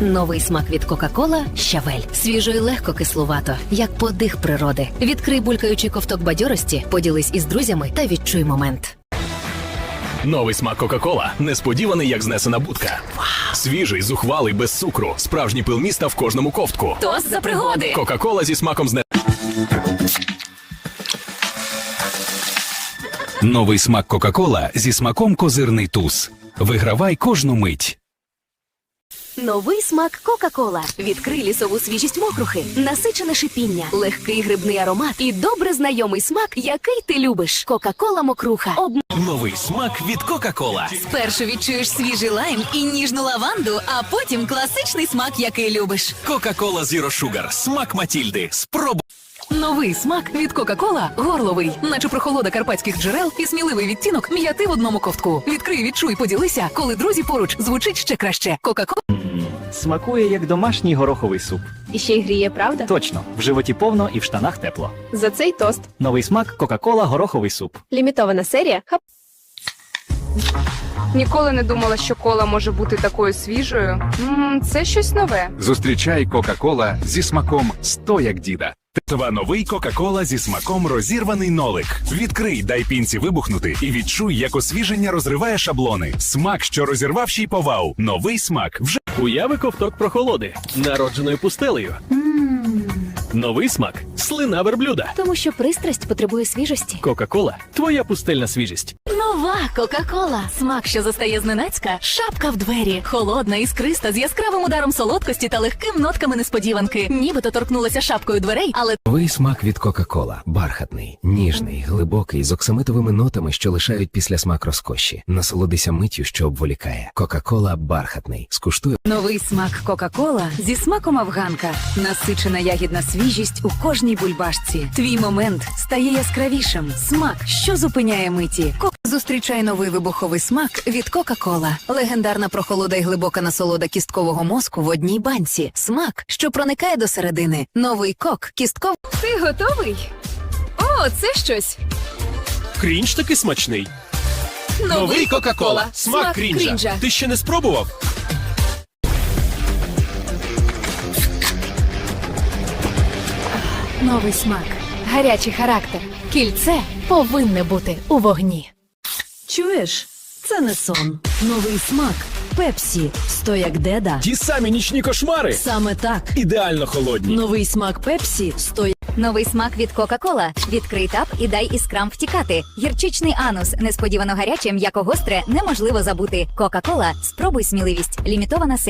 Новий смак від Кока-Кола Щавель. Свіжо і легко кислувато, як подих природи. Відкрий булькаючий ковток бадьорості, поділись із друзями та відчуй момент. Новий смак Кока-Кола несподіваний, як знесена будка. Свіжий, зухвалий, без цукру, справжній пил міста в кожному ковтку. Тост за пригоди! Кока-кола зі смаком зне. Новий смак Кока-Кола зі смаком козирний туз. Вигравай кожну мить. Новий смак Кока-Кола. Відкрий лісову свіжість мокрухи, насичене шипіння, легкий грибний аромат і добре знайомий смак, який ти любиш. Кока-кола мокруха. Об... Новий смак від Кока-Кола. Спершу відчуєш свіжий лайм і ніжну лаванду, а потім класичний смак, який любиш. Кока-кола Zero Sugar. Смак Матільди. Спробуй. Новий смак від Кока-Кола горловий, наче прохолода карпатських джерел і сміливий відтінок м'яти в одному ковтку. Відкрий, відчуй, поділися, коли друзі поруч звучить ще краще. Кока-Кола. Смакує як домашній гороховий суп. І ще й гріє, правда? Точно, в животі повно і в штанах тепло. За цей тост. Новий смак Кока-Кола гороховий суп. Лімітована серія. Хап. Ніколи не думала, що кола може бути такою свіжою. м це щось нове. Зустрічай Кока-Кола зі смаком «100 як діда. Тва новий Кока-Кола зі смаком розірваний нолик. Відкрий, дай пінці вибухнути і відчуй, як освіження розриває шаблони. Смак, що розірвав ще й повау. Новий смак вже Уяви ковток прохолоди, народженою пустелею. Новий смак слина верблюда. Тому що пристрасть потребує свіжості. Кока-кола твоя пустельна свіжість. Нова Кока-Кола. Смак, що застає зненацька, шапка в двері, холодна, іскриста, з яскравим ударом солодкості та легким нотками несподіванки. Нібито торкнулася шапкою дверей, але Новий смак від Кока-Кола. Бархатний, ніжний, глибокий, з оксамитовими нотами, що лишають після смак розкоші. Насолодися миттю, що обволікає. Кока-Кола бархатний. Скуштуй новий смак Кока-Кола зі смаком афганка. Насичена ягідна свіжість у кожній бульбашці. Твій момент стає яскравішим. Смак, що зупиняє миті. Зустрічай новий вибуховий смак від Кока-Кола. Легендарна прохолода і глибока насолода кісткового мозку в одній банці. Смак, що проникає до середини. Новий кок кістковий. Ти готовий? О, це щось. Крінж таки смачний. Новий Кока-Кола. Смак, крінжа. Ти ще не спробував? Новий смак. Гарячий характер. Кільце повинне бути у вогні. Чуєш? Це не сон. Новий смак. Пепсі. Сто як деда. Ті самі нічні кошмари. Саме так. Ідеально холодні. Новий смак Пепсі. Сто Новий смак від Кока-Кола. Відкрий тап і дай іскрам втікати. Гірчичний анус, несподівано гаряче, м'яко гостре, неможливо забути. Кока-Кола. Спробуй сміливість. Лімітована серія.